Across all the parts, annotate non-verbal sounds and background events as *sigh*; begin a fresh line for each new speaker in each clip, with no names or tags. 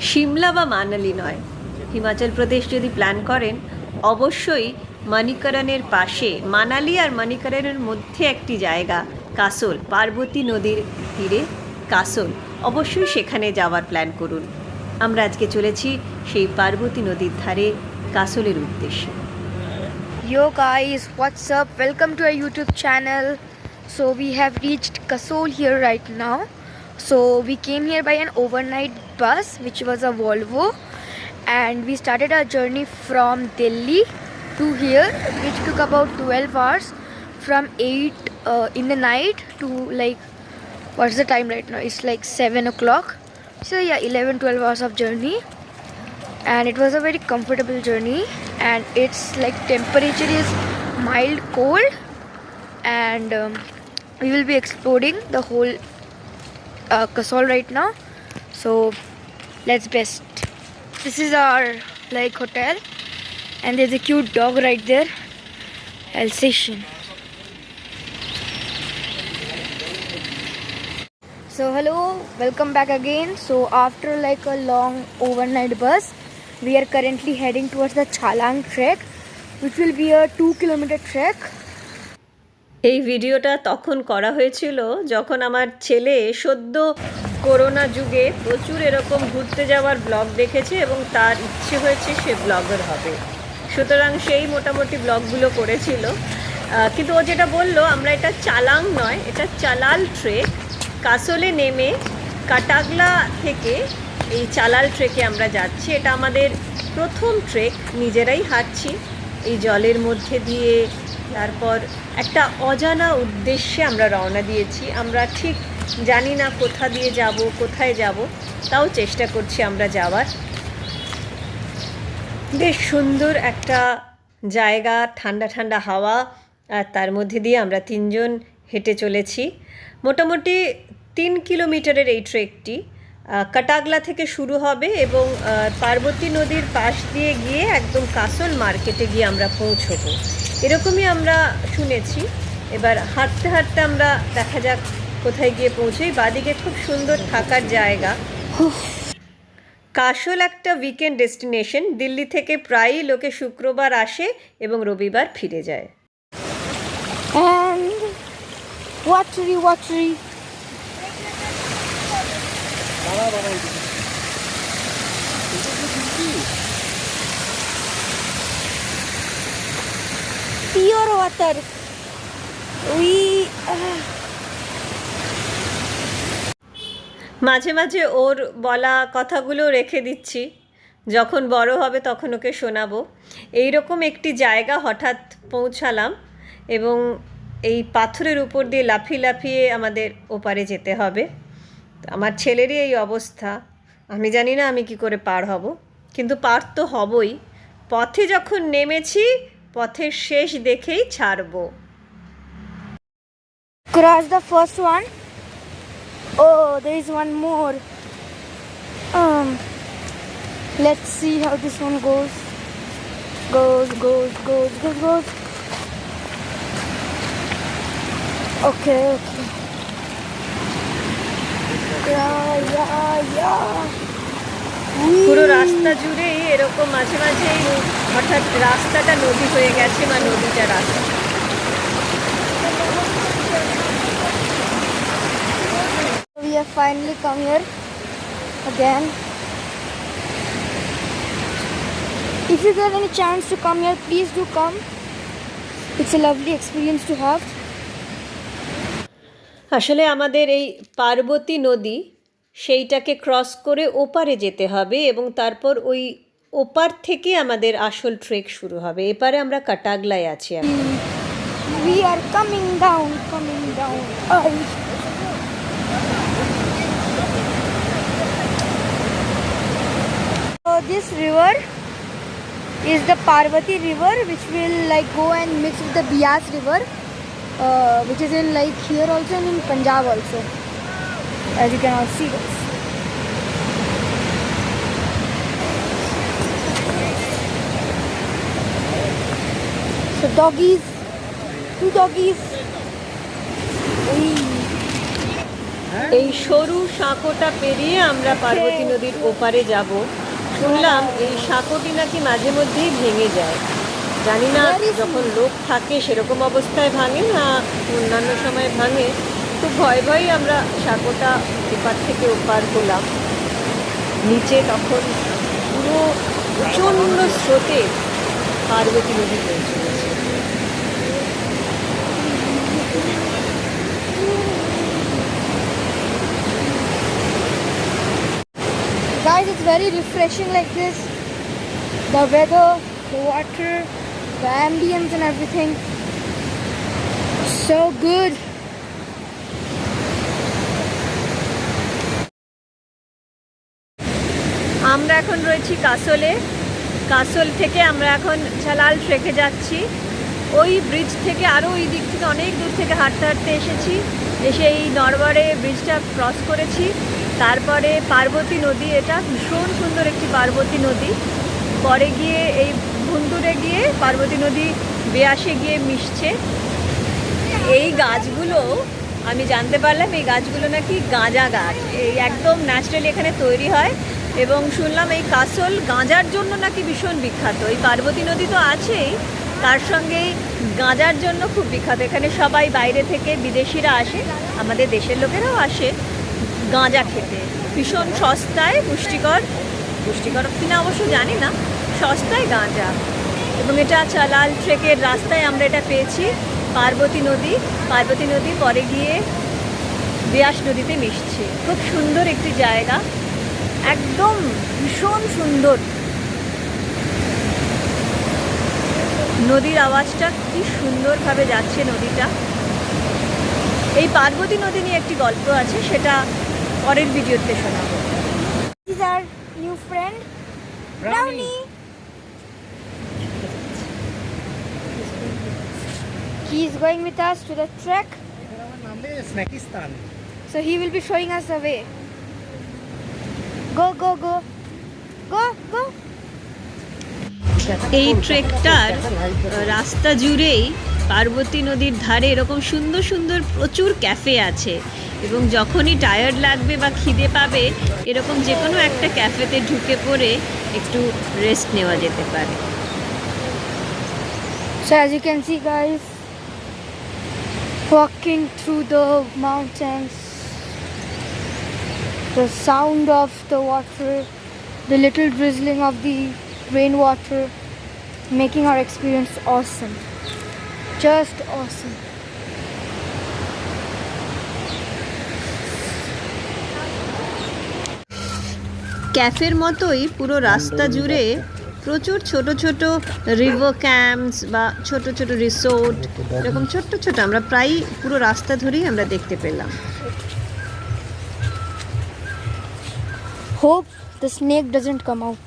সিমলা বা মানালি নয় হিমাচল প্রদেশ যদি প্ল্যান করেন, অবশ্যই মণিকরণের পাশে, মানালি আর মণিকরণের মধ্যে একটি জায়গা, কাসল, পার্বতী নদীর তীরে কাসল অবশ্যই সেখানে যাওয়ার প্ল্যান করুন আমরা আজকে চলেছি সেই পার্বতী নদীর ধারে কাসলের উদ্দেশ্যে
Yo what's up? Welcome to our YouTube channel. So, we have reached Kasol here right now. So, we came here by an overnight bus which was a Volvo. And we started our journey from Delhi to here which took about 12 hours from 8 uh, in the night to like what's the time right now? It's like 7 o'clock. So yeah, 11 12 hours of journey. And it was a very comfortable journey. And its like temperature is mild cold. And um, we will be exploring the whole uh, Kasol right now. So let's best this is our like hotel and there's a cute dog right there Alsatian So hello, welcome back again. So after like a long overnight bus, we are currently heading towards the Chalang trek, which will be a two kilometer trek.
এই ভিডিওটা তখন করা হয়েছিল যখন আমার ছেলে সদ্য corona যুগে প্রচুর এরকম ঘুরতে যাওয়ার ব্লগ দেখেছে এবং তার ইচ্ছে হয়েছে সে ব্লগার হবে। সুতরাং সেই মোটামুটি ব্লগগুলো করেছিল। কিন্তু ও যেটা বলল, আমরা এটা চালাং নয়, এটা চালাল ট্রেক কাসলে নেমে কাটাগলা থেকে এই চালাল ট্রেকে আমরা যাচ্ছি। এটা আমাদের প্রথম ট্রেক নিজেরাই হাঁটছি এই জলের মধ্যে দিয়ে। তারপর একটা অজানা উদ্দেশ্যে আমরা রওনা দিয়েছি। আমরা ঠিক জানি না কোথা দিয়ে যাব, কোথায় যাব, তাও চেষ্টা করছি আমরা যাওয়ার। বেশ সুন্দর একটা জায়গা, ঠান্ডা ঠান্ডা হাওয়া, আর তার মধ্যে দিয়ে আমরা তিনজন হেঁটে চলেছি। মোটামুটি তিন কিলোমিটারের এই ট্রেকটি কাটাগলা থেকে শুরু হবে এবং পার্বতী নদীর পাশ দিয়ে গিয়ে একদম কাসল মার্কেটে গিয়ে আমরা পৌঁছবো। এরকমই আমরা শুনেছি। এবার হাঁটতে হাঁটতে আমরা দেখা যাক কোথায় গিয়ে পৌঁছোই বাদিকে খুব সুন্দর থাকার জায়গা কাসল একটা উইকেন্ড ডেস্টিনেশন দিল্লি থেকে প্রায়ই লোকে শুক্রবার আসে এবং রবিবার ফিরে যায়
watery. Pure water. We. Uh,
মাঝে মাঝে ওর বলা কথাগুলো রেখে দিচ্ছি। যখন বড় হবে তখন ওকে শোনাবো। এই রকম একটি জায়গা হঠাৎ পৌঁছালাম এবং এই পাথরের উপর দিয়ে লাফিয়ে লাফিয়ে আমাদের ওপারে যেতে হবে। আমার ছেলেরই এই অবস্থা। আমি জানি না আমি কি করে পার হব। কিন্তু পার তো হবই। পথে যখন নেমেছি, পথের শেষ দেখেই ছাড়বো।
Cross the first one. Oh, there is one more. Um, let's see how this one goes. Goes, goes, goes, goes, goes. Okay, okay. Yeah, yeah, yeah.
পুরো রাস্তা জুড়েই এরকম মাঝে মাঝেই হঠাৎ রাস্তাটা নদী হয়ে গেছে বা নদীটা রাস্তা
We have finally come here again. If you get any chance to come here, please do come. It's a lovely experience to have.
আসলে আমাদের এই পার্বতী নদী সেইটাকে ক্রস করে ওপারে যেতে হবে এবং তারপর ওই ওপার থেকে আমাদের আসল ট্রেক শুরু হবে এপারে আমরা কাটাগলায় আছি এখন
We are coming down, coming down. Oh. So this river is the Parvati river, which will like go and mix with the Bias river, uh, which is in like here also and in Punjab also, as you can all see this. So doggies, two doggies.
এই সরু সাঁকোটা পেরিয়ে আমরা পার্বতী নদীর ওপারে যাব শুনলাম এই সাঁকোটি নাকি মাঝে মধ্যেই ভেঙে যায়। জানি না যখন লোক থাকে সেরকম অবস্থায় ভাঙে না অন্যান্য সময় ভাঙে তো ভয় ভয়ই আমরা সাঁকোটা এপার থেকে ওপার হলাম। নিচে তখন পুরো প্রচণ্ড স্রোতে পার্বতী নদী বয়ে চলেছে
Guys, it's very refreshing like this. The weather, the water, the ambience and everything. So good.
আমরা এখন রয়েছি কাসলে কাসল থেকে আমরা এখন ঝালাল ট্রেকে যাচ্ছি ওই ব্রিজ থেকে আরও ওই দিক থেকে অনেক দূর থেকে হাঁটতে হাঁটতে এসেছি। এসে এই নরবারে ব্রিজটা ক্রস করেছি। তারপরে পার্বতী নদী, এটা ভীষণ সুন্দর একটি পার্বতী নদী। পরে গিয়ে এই ভুন্দুরে গিয়ে পার্বতী নদী বেয়াসে গিয়ে মিশছে। এই গাছগুলো, আমি জানতে পারলাম এই গাছগুলো নাকি গাঁজা গাছ। এই একদম ন্যাচারালি এখানে তৈরি হয় এবং শুনলাম এই কাসল গাঁজার জন্য নাকি ভীষণ বিখ্যাত। এই পার্বতী নদী তো আছেই তার সঙ্গে গাঁজার জন্য খুব বিখ্যাত। এখানে সবাই বাইরে থেকে বিদেশিরা আসে, আমাদের দেশের লোকেরাও আসে গাঁজা খেতে। ভীষণ সস্তায়, পুষ্টিকর পুষ্টিকর কিনা অবশ্য জানি না, সস্তায় গাঁজা। এবং এটা চালাল ট্রেকের রাস্তায় আমরা এটা পেয়েছি, পার্বতী নদী। পার্বতী নদী পরে গিয়ে বিয়াস নদীতে মিশছে। খুব সুন্দর একটি জায়গা। একদম ভীষণ সুন্দর। নদীর আওয়াজটা কি সুন্দরভাবে যাচ্ছে নদীটা এই পার্বতী নদী নিয়ে একটি গল্প আছে সেটা পরের ভিডিওতে শোনাবো
new friend, He is going with us to the trek,
স্ন্যাকিস্তান
so he will be showing us the way. Go, go, go. Go, go.
এই ট্রেকটার রাস্তা জুড়েই পার্বতী নদীর ধারে এরকম সুন্দর সুন্দর প্রচুর ক্যাফে আছে এবং যখনই টায়ার্ড লাগবে বা খিদে পাবে, এরকম যে কোনো একটা ক্যাফেতে ঢুকে পড়ে একটু রেস্ট নেওয়া যেতে পারে।
Walking through the mountains, the sound of the water, the little drizzling of the rainwater making our experience awesome. Just awesome.
ক্যাফের মতোই পুরো রাস্তা জুড়ে প্রচুর ছোট ছোট রিভার ক্যাম্পস বা ছোট ছোট রিসোর্ট এরকম ছোট্ট ছোট আমরা প্রায় পুরো রাস্তা ধরেই আমরা দেখতে পেলাম
hope the snake doesn't come out.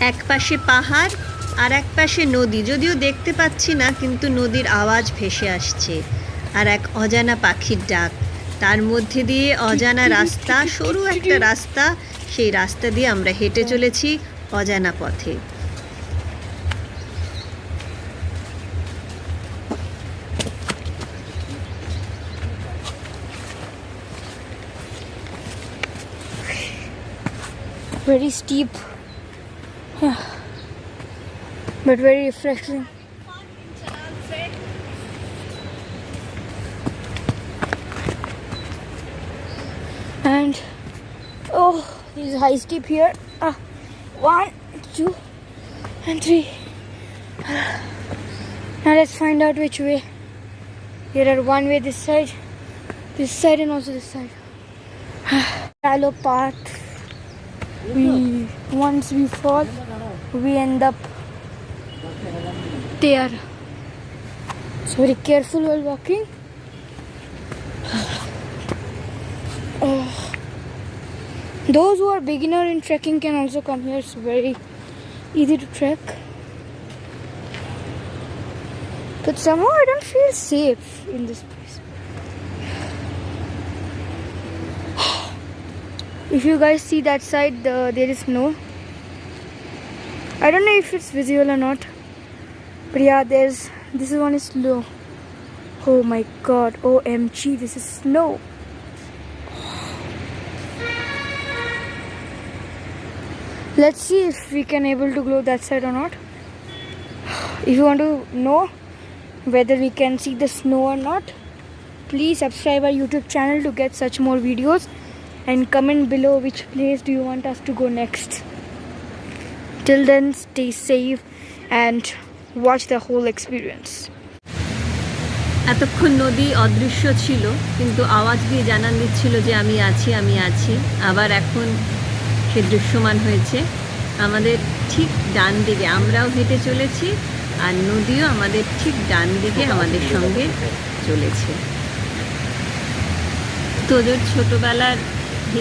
এক পাশে পাহাড় আর এক পাশে নদী। যদিও দেখতে পাচ্ছি না কিন্তু নদীর আওয়াজ ভেসে আসছে। আর এক অজানা পাখির ডাক। তার মধ্যে দিয়ে অজানা রাস্তা সরু একটা রাস্তা। সেই রাস্তা দিয়ে আমরা হেঁটে চলেছি অজানা পথে।
Very steep, but very refreshing. And oh, this is high steep here. Ah, one, two, and three. Now let's find out which way. Here are one way this side, this side, and also this side. Shallow path. We once we fall, we end up there. So very careful while walking. *sighs* Oh. Those who are beginner in trekking can also come here. It's very easy to trek. But somehow I don't feel safe in this place. *sighs* If you guys see that side, the, there is snow. I don't know if it's visible or not. But yeah, there's this one is low. Oh my god, OMG, this is snow. Let's see if we can able to glow that side or not. If you want to know whether we can see the snow or not, please subscribe our YouTube channel to get such more videos and comment below which place do you want us to go next. Till then, stay safe and watch the whole experience.
এতক্ষণ নদী অদৃশ্য ছিল কিন্তু আওয়াজ দিয়ে জানান দিচ্ছিল যে আমি আছি আমি আছি। আবার এখন সে দৃশ্যমান হয়েছে। আমাদের ঠিক ডান দিকে আমরাও হেঁটে চলেছি আর নদীও আমাদের ঠিক ডান দিকে আমাদের সঙ্গে চলেছে। তোদের ছোটোবেলার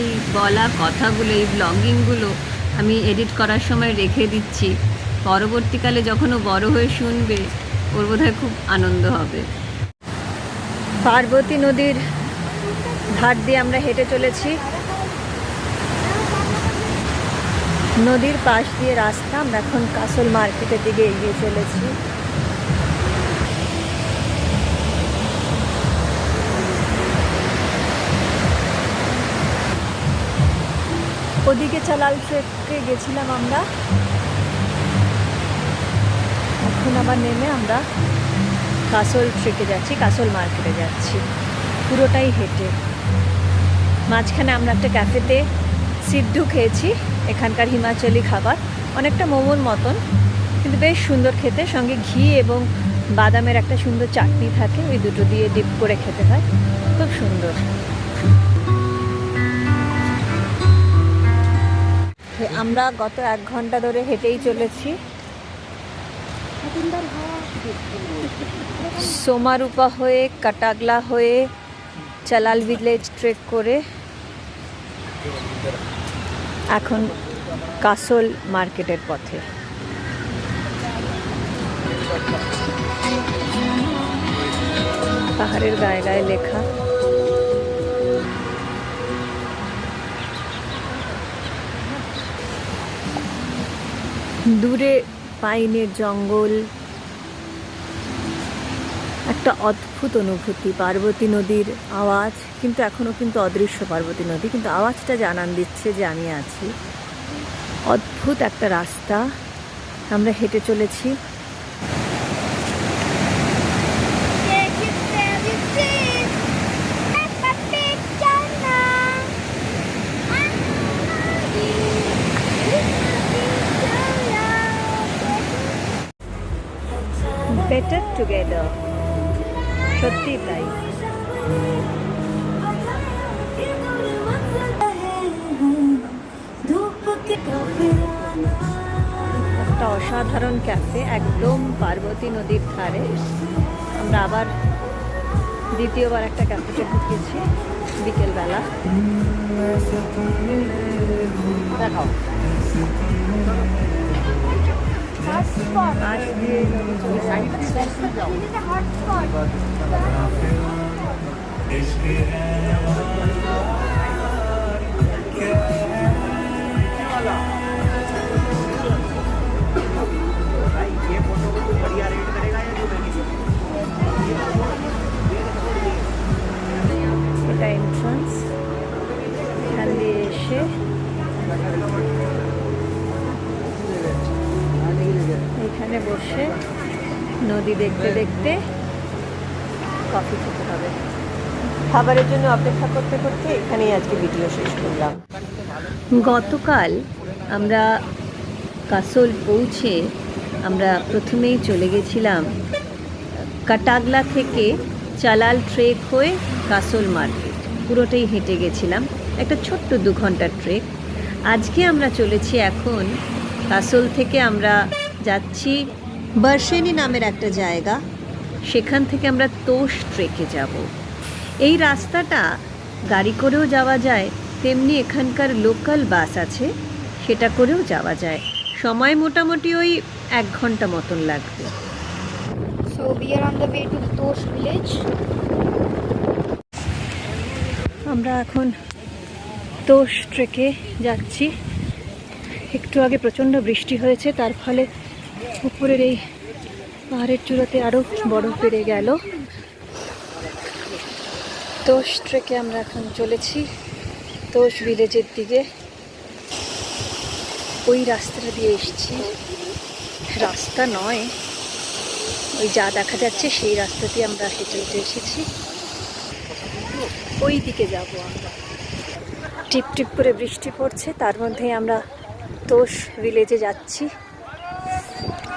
এই বলা কথাগুলো এই ব্লগিংগুলো আমি এডিট করার সময় রেখে দিচ্ছি। পরবর্তীকালে যখন ও বড় হয়ে শুনবে, ওর বোধহয় খুব আনন্দ হবে। পার্বতী নদীর ধার দিয়ে আমরা হেঁটে চলেছি। নদীর পাশ দিয়ে রাস্তা, আমরা এখন কাসল মার্কেটের দিকে এগিয়ে চলেছি। ওদিকে চালাল ট্রেকে গেছিলাম আমরা। এখন আবার নেমে আমরা কাসল ট্রেকে যাচ্ছি, কাসল মার্কেটে যাচ্ছি। পুরোটাই হেঁটে। মাঝখানে আমরা একটা ক্যাফেতে সিদ্ধু খেয়েছি, এখানকার হিমাচলি খাবার। অনেকটা মোমোর মতন, কিন্তু বেশ সুন্দর খেতে। সঙ্গে ঘি এবং বাদামের একটা সুন্দর চাটনি থাকে, ওই দুটো দিয়ে ডিপ করে খেতে হয়। খুব সুন্দর। আমরা গত এক ঘণ্টা ধরে হেঁটেই চলেছি। সোমারূপা হয়ে, কাটাগলা হয়ে, চালাল ভিলেজ ট্রেক করে এখন কাসল মার্কেটের পথে। পাহাড়ের গায়ে গায়ে লেখা। দূরে পাইনের জঙ্গল। একটা অদ্ভুত অনুভূতি, পার্বতী নদীর আওয়াজ, কিন্তু এখনও কিন্তু অদৃশ্য পার্বতী নদী। কিন্তু আওয়াজটা জানান দিচ্ছে যে আমি আছি। অদ্ভুত একটা রাস্তা। আমরা হেঁটে চলেছি। টুগেদার সত্যি তাই। একটা অসাধারণ ক্যাফে একদম পার্বতী নদীর ধারে। আমরা আবার দ্বিতীয়বার একটা ক্যাফেতে ঢুকেছি বিকেলবেলা। দেখাও। এটা এন্ট্রান্স এখান দিয়ে এসে এখানে বসে নদী দেখতে দেখতে কফি খেতে হবে। খাবারের জন্য অপেক্ষা করতে করতে এখানেই আজকে ভিডিও শেষ করলাম। গতকাল আমরা কাসল পৌঁছে আমরা প্রথমেই চলে গেছিলাম কাটাগলা থেকে চালাল ট্রেক হয়ে কাসল মার্কেট। পুরোটাই হেঁটে গেছিলাম। একটা ছোট্ট দু ঘণ্টার ট্রেক। আজকে আমরা চলেছি এখন কাসল থেকে আমরা যাচ্ছি বার্শেনি নামের একটা জায়গা। সেখান থেকে আমরা তোষ ট্রেকে যাব। এই রাস্তাটা গাড়ি করেও যাওয়া যায় তেমনি এখানকার লোকাল বাস আছে সেটা করেও যাওয়া যায়। সময় মোটামুটি ওই এক ঘণ্টা মতন লাগবে।
The way to the Tosh village.
আমরা এখন তোষ ট্রেকে যাচ্ছি। একটু আগে প্রচণ্ড বৃষ্টি হয়েছে তার ফলে উপরের এই পাহাড়ের চূড়াতে আরও বরফ বেড়ে গেল। তোষ ট্রেকে আমরা এখন চলেছি তোষ ভিলেজের দিকে। ওই রাস্তাটা দিয়ে এসেছি। রাস্তা নয়, ওই যা দেখা যাচ্ছে সেই রাস্তা দিয়ে আমরা হেঁটে হেঁটে এসেছি। ওই দিকে যাব আমরা। টিপ টিপ করে বৃষ্টি পড়ছে, তার মধ্যেই আমরা তোষ ভিলেজে যাচ্ছি।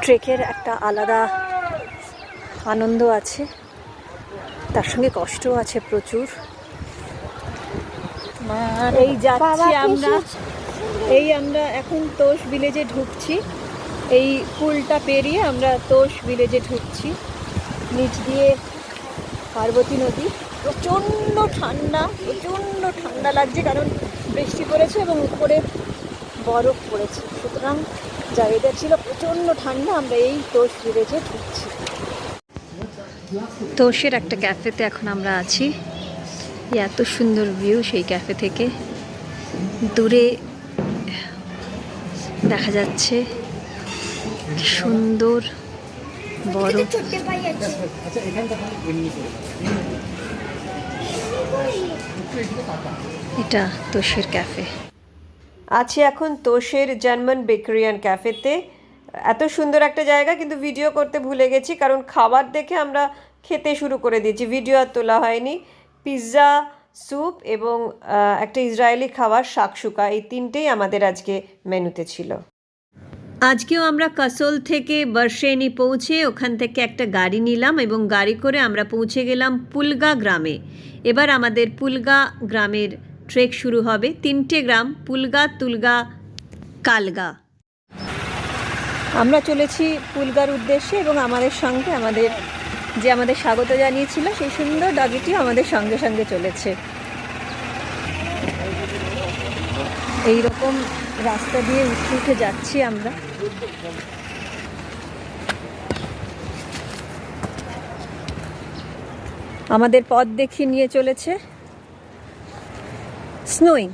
ট্রেকের একটা আলাদা আনন্দ আছে। তার সঙ্গে কষ্টও আছে প্রচুর। এই যাচ্ছি আমরা। এই আমরা এখন তোষ ভিলেজে ঢুকছি। এই পুলটা পেরিয়ে আমরা তোষ ভিলেজে ঢুকছি। নিচ দিয়ে পার্বতী নদী। প্রচণ্ড ঠান্ডা প্রচণ্ড ঠান্ডা লাগছে কারণ বৃষ্টি পড়েছে এবং উপরে বরফ পড়েছে। সুতরাং যা ওয়েদার ছিল প্রচণ্ড ঠান্ডা আমরা এই তোষ ভিলেজে ঢুকছি। তোষের একটা ক্যাফেতে এখন আমরা আছি। এত সুন্দর ভিউ সেই ক্যাফে থেকে। দূরে দেখা যাচ্ছে সুন্দর বড় এটা তোষের ক্যাফে। আছি এখন তোষের জার্মান বেকারিয়ান ক্যাফেতে। এত সুন্দর একটা জায়গা, কিন্তু ভিডিও করতে ভুলে গেছি, কারণ খাবার দেখে আমরা খেতে শুরু করে দিয়েছি। ভিডিও আর তোলা হয়নি। পিৎজা, স্যুপ এবং একটা ইসরায়েলি খাবার শাকসুকা এই তিনটেই আমাদের আজকে মেনুতে ছিল। আজকেও আমরা কাসোল থেকে বর্ষেনি পৌঁছে ওখান থেকে একটা গাড়ি নিলাম এবং গাড়ি করে আমরা পৌঁছে গেলাম পুলগা গ্রামে। এবার আমাদের পুলগা গ্রামের ট্রেক শুরু হবে তিনটে গ্রাম পুলগা তুলগা কালগা আমরা চলেছি পুলগার উদ্দেশ্যে এবং আমাদের সঙ্গে আমাদের যে আমাদের স্বাগত জানিয়েছিল, সেই সুন্দর ডগিটিও আমাদের সঙ্গে সঙ্গে চলেছে। এই রকম রাস্তা দিয়ে উঠে উঠে যাচ্ছি আমরা। আমাদের পথ দেখিয়ে নিয়ে চলেছে। স্নোইং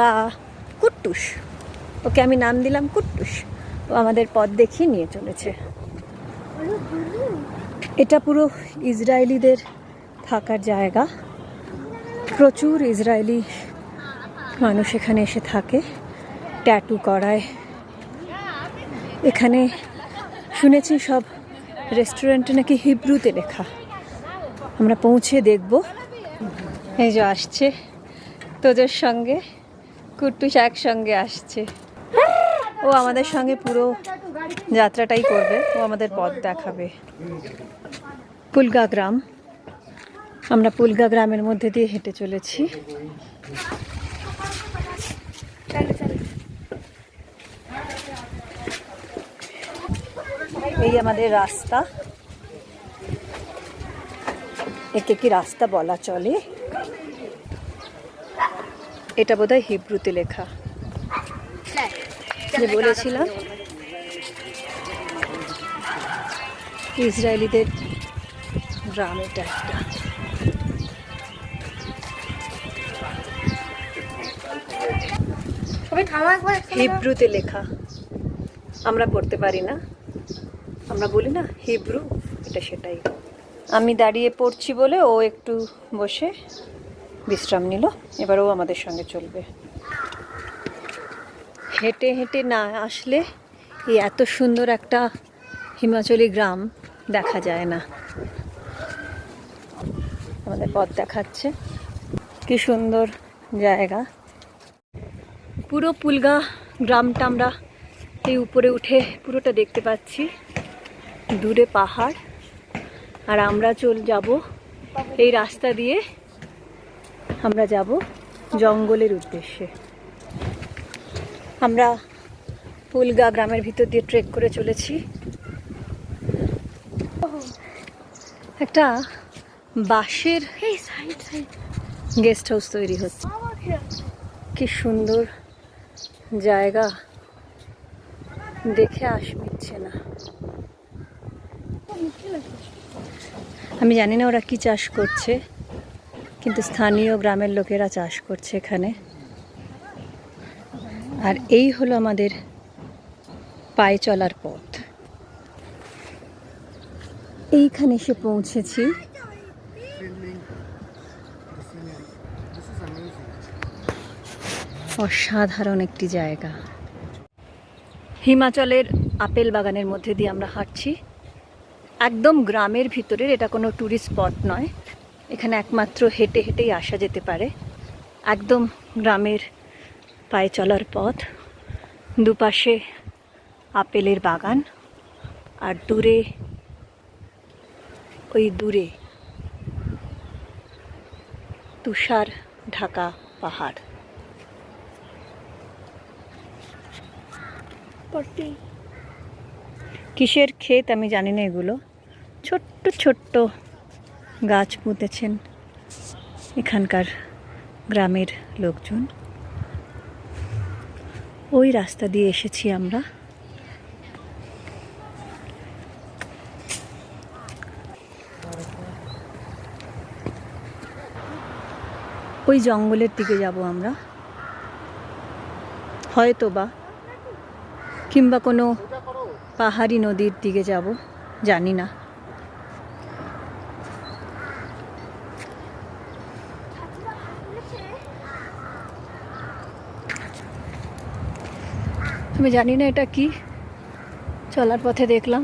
বা কুট্টুস। ওকে আমি নাম দিলাম কুট্টুস। ও আমাদের পথ দেখিয়ে নিয়ে চলেছে। এটা পুরো ইসরায়েলিদের থাকার জায়গা। প্রচুর ইসরায়েলি মানুষ এখানে এসে থাকে, ট্যাটু করায়। এখানে শুনেছি সব রেস্টুরেন্টে নাকি হিব্রুতে লেখা। আমরা পৌঁছে দেখব। এই যে আসছে। তোদের সঙ্গে কুট্টুস একসঙ্গে আসছে। ও আমাদের সঙ্গে পুরো যাত্রাটাই করবে, ও আমাদের পথ দেখাবে। পুলগা গ্রাম, আমরা পুলগা গ্রামের মধ্যে দিয়ে হেঁটে চলেছি। এই আমাদের রাস্তা। একে কি রাস্তা বলা চলে। এটা বোধহয় হিব্রুতে লেখা। যে বলেছিলাম, ইসরায়েলিদের গ্রাম এটা একটা। হিব্রুতে লেখা। আমরা পড়তে পারি না। আমরা বলি না, হিব্রু, এটা সেটাই। আমি দাঁড়িয়ে পড়ছি বলে ও একটু বসে। বিশ্রাম নিল এবার ও আমাদের সঙ্গে চলবে। হেঁটে হেঁটে না আসলে এই এত সুন্দর একটা হিমাচলি গ্রাম দেখা যায় না। আমাদের পথ দেখাচ্ছে, কি সুন্দর জায়গা। পুরো পুলগা গ্রামটা আমরা এই উপরে উঠে পুরোটা দেখতে পাচ্ছি। দূরে পাহাড়, আর আমরা চল যাব এই রাস্তা দিয়ে আমরা যাব জঙ্গলের উদ্দেশ্যে। আমরা পুলগা গ্রামের ভিতর দিয়ে ট্রেক করে চলেছি। একটা বাঁশের
সাইড সাইড
গেস্ট হাউস তৈরি হচ্ছে। কি সুন্দর জায়গা। দেখে আস মিটছে না। আমি জানি না ওরা কি চাষ করছে। কিন্তু স্থানীয় গ্রামের লোকেরা চাষ করছে এখানে। আর এই হলো আমাদের পায়ে চলার পথ। এইখানে এসে পৌঁছেছি। অসাধারণ একটি জায়গা। হিমাচলের আপেল বাগানের মধ্যে দিয়ে আমরা হাঁটছি। একদম গ্রামের ভিতরের, এটা কোনো ট্যুরিস্ট স্পট নয়। এখানে একমাত্র হেঁটে হেঁটেই আসা যেতে পারে। একদম গ্রামের পায়ে চলার পথ। দুপাশে আপেলের বাগান আর দূরে ওই দূরে তুষার ঢাকা পাহাড়। কিসের ক্ষেত আমি জানি না এগুলো। ছোট্ট ছোট্ট গাছ পুঁতেছেন এখানকার গ্রামের লোকজন। ওই রাস্তা দিয়ে এসেছি আমরা। ওই জঙ্গলের দিকে যাব আমরা। হয়তো বা কিংবা কোনো পাহাড়ি নদীর দিকে যাব, জানি না। আমি জানি না এটা কি। চলার পথে দেখলাম।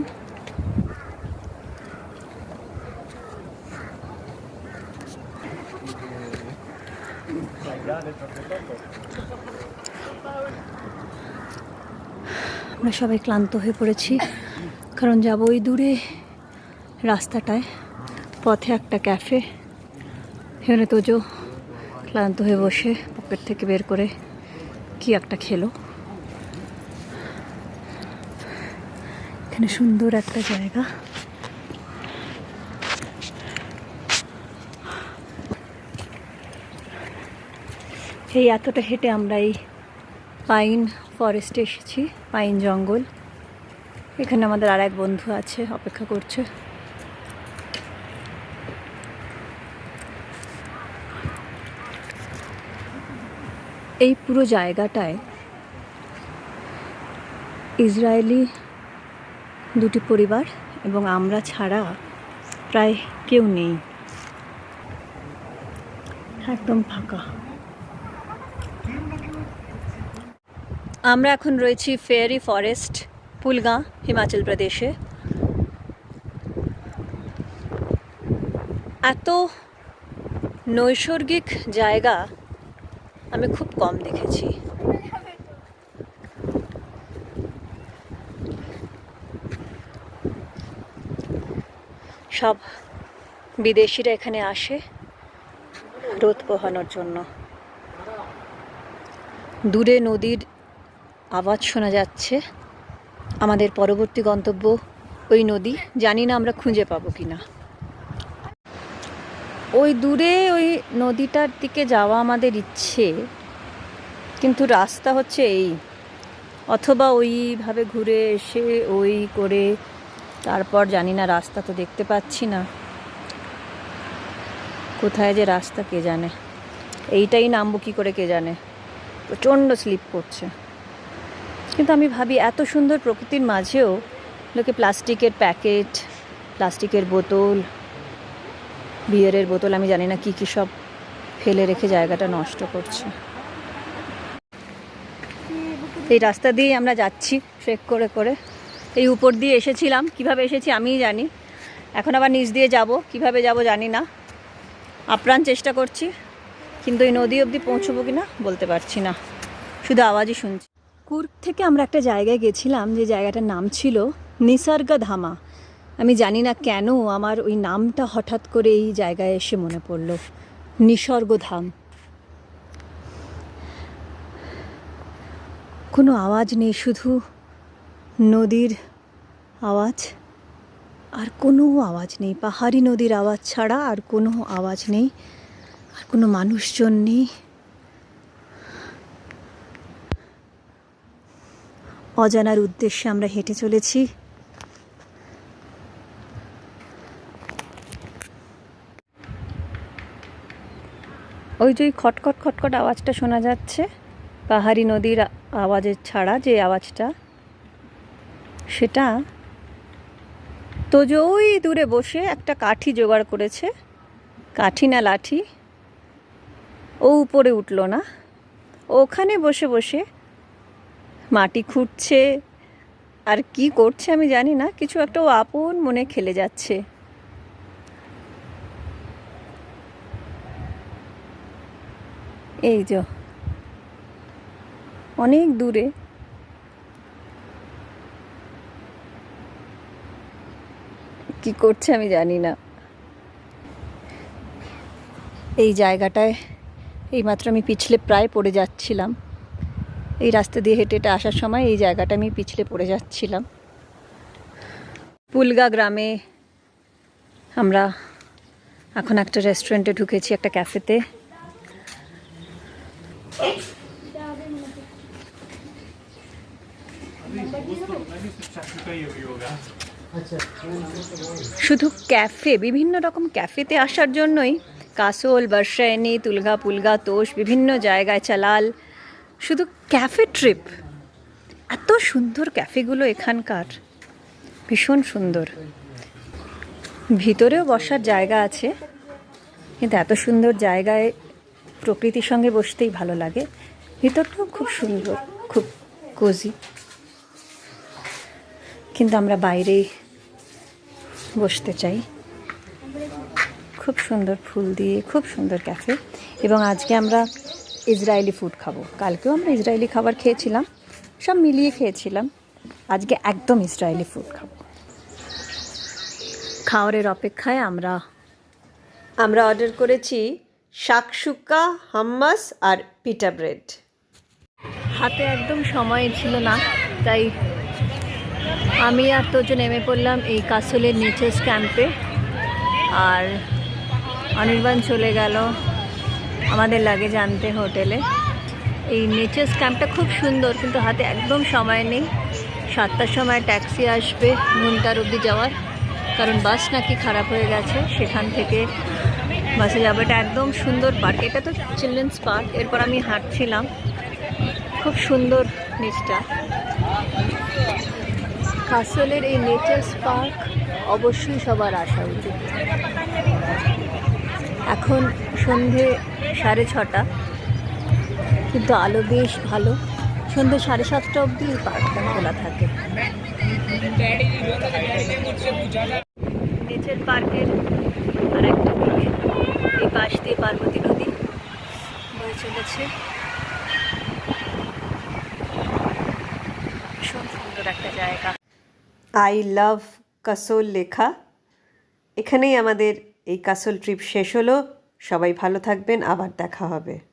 আমরা সবাই ক্লান্ত হয়ে পড়েছি, কারণ যাব ওই দূরে রাস্তাটায়, পথে একটা ক্যাফে। এখানে তোজো ক্লান্ত হয়ে বসে পকেট থেকে বের করে কি একটা খেলো। এখানে সুন্দর একটা জায়গা। এই এতটা হেঁটে আমরা এই পাইন ফরেস্টে এসেছি, পাইন জঙ্গল। এখানে আমাদের আর এক বন্ধু আছে, অপেক্ষা করছে। এই পুরো জায়গাটায় ইসরায়েলি দুটি পরিবার এবং আমরা ছাড়া প্রায় কেউ নেই। একদম ফাঁকা। আমরা এখন রয়েছি ফেয়ারি ফরেস্ট, পুলগাঁ, হিমাচল প্রদেশে। এত নৈসর্গিক জায়গা আমি খুব কম দেখেছি। সব বিদেশিরা এখানে আসে রোদ পোহানোর জন্য। দূরে নদীর আওয়াজ শোনা যাচ্ছে। আমাদের পরবর্তী গন্তব্য ওই নদী। জানি না আমরা খুঁজে পাবো কি না ওই দূরে ওই নদীটার দিকে যাওয়া আমাদের ইচ্ছে, কিন্তু রাস্তা হচ্ছে এই। অথবা ওইভাবে ঘুরে এসে ওই করে তারপর জানি না, রাস্তা তো দেখতে পাচ্ছি না। কোথায় যে রাস্তা কে জানে? এইটাই নামবো কী করে কে জানে? প্রচণ্ড স্লিপ করছে। কিন্তু আমি ভাবি, এত সুন্দর প্রকৃতির মাঝেও লোকে প্লাস্টিকের প্যাকেট, প্লাস্টিকের বোতল, বিয়ারের বোতল, আমি জানি না কী কী সব ফেলে রেখে জায়গাটা নষ্ট করছে। এই রাস্তা দিয়েই আমরা যাচ্ছি, ট্রেক করে করে। এই উপর দিয়ে এসেছিলাম। কীভাবে এসেছি আমিই জানি। এখন আবার নিচ দিয়ে যাব। কীভাবে যাব জানি না। আপ্রাণ চেষ্টা করছি। কিন্তু এই নদী অবধি পৌঁছবো কি না বলতে পারছি না। শুধু আওয়াজই শুনছি। কুর্গ থেকে আমরা একটা জায়গায় গেছিলাম। যে জায়গাটার নাম ছিল নিসর্গ ধামা আমি জানি না কেন আমার ওই নামটা হঠাৎ করে এই জায়গায় এসে মনে পড়ল। নিসর্গধাম। কোনো আওয়াজ নেই, শুধু নদীর আওয়াজ? আর কোনো আওয়াজ নেই। পাহাড়ি নদীর আওয়াজ ছাড়া আর কোনো আওয়াজ নেই। আর কোনো মানুষজন নেই। অজানার উদ্দেশ্যে আমরা হেঁটে চলেছি। ওই যে খটখট খটখট আওয়াজটা শোনা যাচ্ছে। পাহাড়ি নদীর আওয়াজের ছাড়া যে আওয়াজটা সেটা তো ওই দূরে বসে একটা কাঠি জোগাড় করেছে। কাঠি না লাঠি। ও উপরে উঠল না। ওখানে বসে বসে মাটি খুঁড়ছে। আর কি করছে আমি জানি না, কিছু একটা ও আপন মনে খেলে যাচ্ছে। এই যে, অনেক দূরে কি করছে আমি জানি না। এই জায়গাটায় এইমাত্র আমি পিছলে প্রায় পড়ে যাচ্ছিলাম। এই রাস্তা দিয়ে হেঁটে হেঁটে আসার সময় এই জায়গাটা আমি পিছলে পড়ে যাচ্ছিলাম। পুলগা গ্রামে আমরা এখন একটা রেস্টুরেন্টে ঢুকেছি, একটা ক্যাফেতে। শুধু ক্যাফে, বিভিন্ন রকম ক্যাফেতে আসার জন্যই কাসোল বর্ষায়নি তুলগা, পুলগা, তোষ, বিভিন্ন জায়গায় চালাল। শুধু ক্যাফে ট্রিপ। এত সুন্দর ক্যাফেগুলো এখানকার। ভীষণ সুন্দর। ভিতরেও বসার জায়গা আছে, কিন্তু এত সুন্দর জায়গায় প্রকৃতির সঙ্গে বসতেই ভালো লাগে। ভিতরটাও খুব সুন্দর, খুব কোজি কিন্তু আমরা বাইরেই বসতে চাই। খুব সুন্দর ফুল দিয়ে, খুব সুন্দর ক্যাফে এবং আজকে আমরা ইসরায়েলি ফুড খাব। কালকেও আমরা ইসরায়েলি খাবার খেয়েছিলাম। সব মিলিয়ে খেয়েছিলাম। আজকে একদম ইসরায়েলি ফুড খাব। খাওয়ারের অপেক্ষায় আমরা আমরা অর্ডার করেছি শাকসুক্কা হাম্মাস আর পিটা ব্রেড হাতে একদম সময় ছিল না, তাই আমি আর তোজো নেমে পড়লাম এই কাসলের নেচার্স ক্যাম্পে আর অনির্বাণ চলে গেল আমাদের লাগে জানতে হোটেলে। এই নেচার্স ক্যাম্পটা খুব সুন্দর, কিন্তু হাতে একদম সময় নেই। সাতটার সময় ট্যাক্সি আসবে নুনটার অবধি যাওয়ার, কারণ বাস নাকি খারাপ হয়ে গেছে। সেখান থেকে বাসে যাব। এটা একদম সুন্দর পার্ক এটা তো চিলড্রেন্স পার্ক এরপর আমি হাঁটছিলাম। খুব সুন্দর নিচটা। কাসলের এই নেচার্স পার্ক অবশ্যই সবার আসা উচিত। এখন সন্ধে সাড়ে ছটা, কিন্তু আলো বেশ ভালো। সন্ধে সাড়ে সাতটা অবধি এই পার্কটা খোলা থাকে। নেচার পার্কের আর একটা এই পাশ দিয়ে পার্বতী নদী বয়ে চলেছে। ভীষণ সুন্দর একটা জায়গা। আই লাভ কাসোল লেখা। এখানেই আমাদের এই কাসোল ট্রিপ শেষ হলো। সবাই ভালো থাকবেন, আবার দেখা হবে।